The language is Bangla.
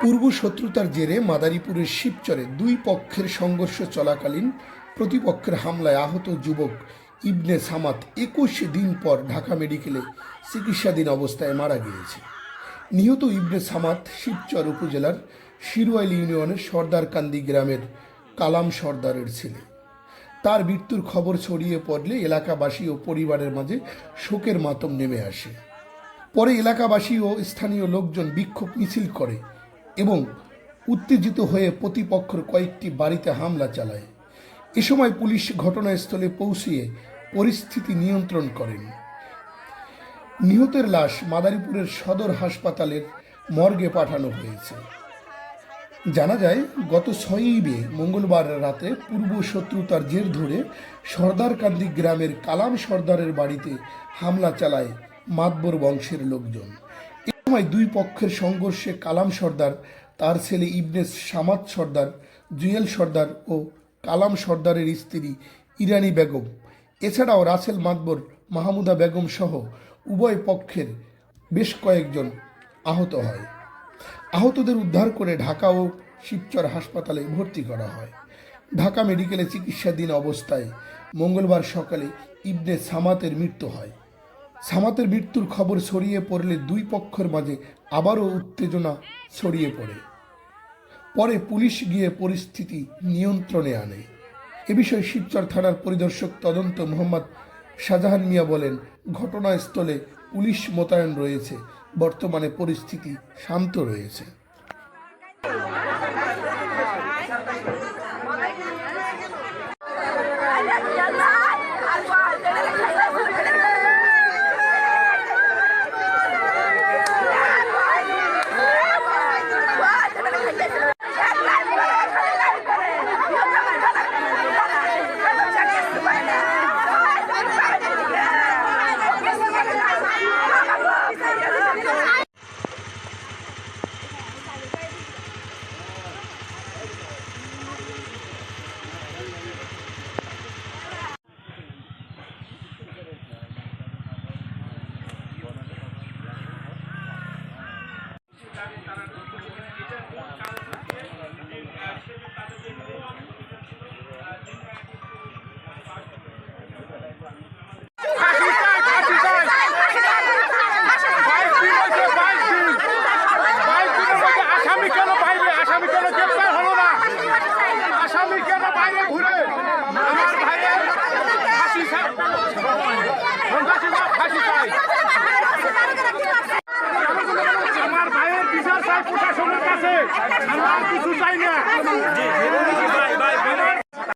পূর্ব শত্রুতার জেরে মাদারীপুরের শিবচরে দুই পক্ষের সংঘর্ষ চলাকালীন প্রতিপক্ষের হামলায় আহত যুবক ইবনে সামাত একুশ দিন পর ঢাকা মেডিকেলে চিকিৎসাধীন অবস্থায় মারা গিয়েছে। নিহত ইবনে সামাত শিবচর উপজেলার শিরওয়াইল ইউনিয়নের সর্দারকান্দি গ্রামের কালাম সর্দারের ছেলে। তার মৃত্যুর খবর ছড়িয়ে পড়লে এলাকাবাসী ও পরিবারের মাঝে শোকের মাতম নেমে আসে। পরে এলাকাবাসী ও স্থানীয় লোকজন বিক্ষোভ মিছিল করে এবং উত্তেজিত হয়ে প্রতিপক্ষের কয়েকটি বাড়িতে হামলা চালায়। এ সময় পুলিশ ঘটনাস্থলে পৌঁছিয়ে পরিস্থিতি নিয়ন্ত্রণ করেন। নিহতের লাশ মাদারীপুরের সদর হাসপাতালের মর্গে পাঠানো হয়েছে। জানা যায়, গত ছয়ই মে, মঙ্গলবার রাতে পূর্ব শত্রুতার জের ধরে সর্দারকান্দি গ্রামের কালাম সর্দারের বাড়িতে হামলা চালায় মাতবর বংশের লোকজন। সময় দুই পক্ষের সংঘর্ষে কালাম সর্দার, তার ছেলে ইবনে সামাদ সর্দার, জুয়েল সর্দার ও কালাম সর্দারের স্ত্রী ইরানি বেগম। এছাড়াও রাসেল মাতবর মাহমুদা বেগম সহ উভয় পক্ষের বেশ কয়েকজন আহত হয়। আহতদের উদ্ধার করে ঢাকা ও শিবচর হাসপাতালে ভর্তি করা হয়। ঢাকা মেডিকেলে চিকিৎসাধীন অবস্থায় মঙ্গলবার সকালে ইবনে সামাতের মৃত্যু হয়। সামাতের মৃত্যুর খবর ছড়িয়ে পড়লে দুই পক্ষের মাঝে আবারও উত্তেজনা ছড়িয়ে পড়ে। পরে পুলিশ গিয়ে পরিস্থিতি নিয়ন্ত্রণে আনে। এ বিষয়ে শিবচর থানার পরিদর্শক তদন্ত মোহাম্মদ শাহজাহান মিয়া বলেন, ঘটনাস্থলে পুলিশ মোতায়েন রয়েছে, বর্তমানে পরিস্থিতি শান্ত রয়েছে। প্রশাসনের কাছে। আমরা কিছু